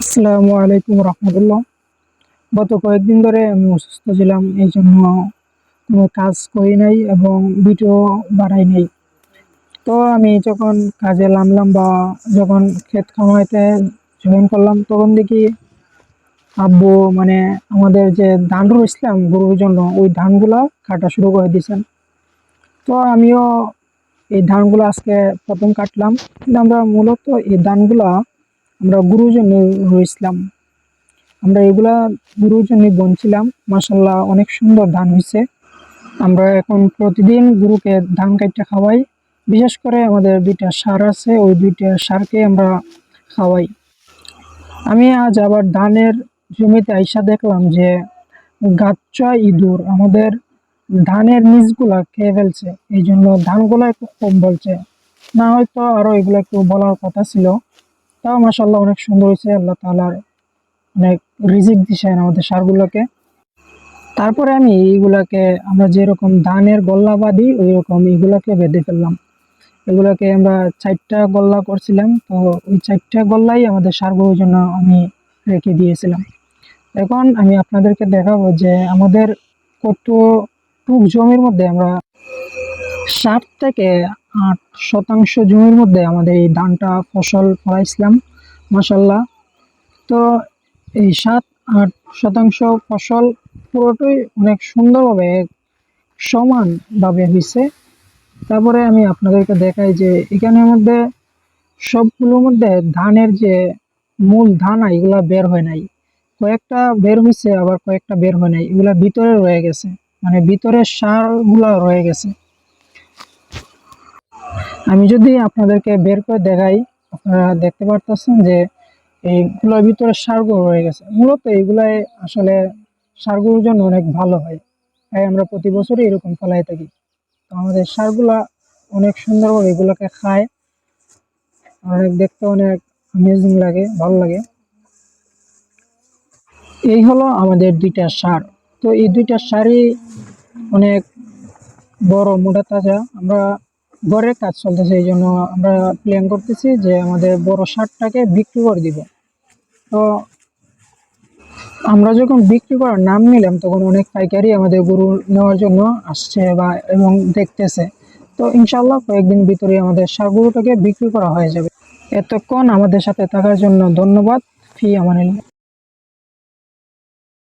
আসসালামু আলাইকুম রহমতুল্লাহ। গত কয়েকদিন ধরে আমি অসুস্থ ছিলাম, এই জন্য কোনো কাজ করি নাই এবং ভিডিও বাড়াই নাই। তো আমি যখন কাজে নামলাম বা যখন ক্ষেত খামাইতে জয়েন করলাম, তখন দেখি আব্বু মানে আমাদের যে ধান রয়েছিলাম গরুর জন্য, ওই ধানগুলা কাটা শুরু করে দিয়েছেন। তো আমিও এই ধানগুলো আজকে প্রথম কাটলাম। কিন্তু আমরা মূলত এই ধানগুলা আমরা গুরুর জন্য রয়েছিলাম। আমরা এগুলা গুরুর জন্য বনছিলাম। মাসাল্লাহ অনেক সুন্দর ধান হয়েছে আমরা এখন প্রতিদিন গুরুকে ধান কাটতে খাওয়াই। বিশেষ করে আমাদের দুইটা সার আছে, ওই দুইটা সারকে আমরা খাওয়াই। আমি আজ আবার ধানের জমিতে আইসা দেখলাম যে গাচ্চা ইঁদুর আমাদের ধানের নিচগুলা খেয়ে ফেলছে। এই জন্য ধানগুলো একটু কম বলছে। না হয়তো আরও এগুলো একটু বলার কথা ছিল। তাও মাসাল্লাহ অনেক সুন্দর হয়েছে। আল্লাহ তালার অনেক রিজিক দিছেন আমাদের সারগুলোকে। তারপরে আমি এইগুলাকে, আমরা যেরকম ধানের গল্লা বাঁধি ওই রকম এগুলাকে বেঁধে ফেললাম। এগুলাকে আমরা চারটা গল্লা করছিলাম, তো ওই চারটা গল্লাই আমাদের সারগুলোর জন্য আমি রেখে দিয়েছিলাম। এখন আমি আপনাদেরকে দেখাবো যে আমাদের কত টুক জমির মধ্যে আমরা সাত থেকে আট শতাংশ জমির মধ্যে আমাদের এই ধানটা ফসল ফলাইছিলাম মাসাল্লাহ তো এই সাত, আট শতাংশ ফসল পুরোটাই অনেক সুন্দরভাবে সমানভাবে হয়েছে তারপরে আমি আপনাদেরকে দেখাই যে এখানের মধ্যে সবগুলোর মধ্যে ধানের যে মূল ধানা, এগুলা বের হয় নাই। কয়েকটা বের হয়েছে আবার কয়েকটা বের হয় নাই। এগুলা ভিতরে রয়ে গেছে। মানে ভিতরের সারগুলা রয়ে গেছে। আমি যদি আপনাদেরকে বের করে দেখাই, আপনারা দেখতে পারতেছেন যে এইগুলোর ভিতরে সারগুলো রয়ে গেছে। মূলত এইগুলাই আসলে সারগুলোর জন্য অনেক ভালো হয়। তাই আমরা প্রতি বছরই এরকম ফলাই থাকি। তো আমাদের সারগুলা অনেক সুন্দরভাবে এগুলোকে খায়। অনেক দেখতে অনেক অ্যামেজিং লাগে, ভালো লাগে। এই হলো আমাদের দুইটা সার। তো এই দুইটা সারই অনেক বড়, মোটা, তাজা। আমরা ঘরের কাজ চলতেছে, এই জন্য আমরা প্ল্যান করতেছি যে আমাদের বড় সারটাকে বিক্রি করে দিব। তো আমরা যখন বিক্রি করার নাম নিলাম, তখন অনেক পাইকারি আমাদের গরু নেওয়ার জন্য আসছে বা এবং দেখতেছে। তো ইনশাল্লাহ কয়েকদিন ভিতরে আমাদের সার গরুটাকে বিক্রি করা হয়ে যাবে। এতক্ষণ আমাদের সাথে থাকার জন্য ধন্যবাদ। ফি আমানিল্লাহ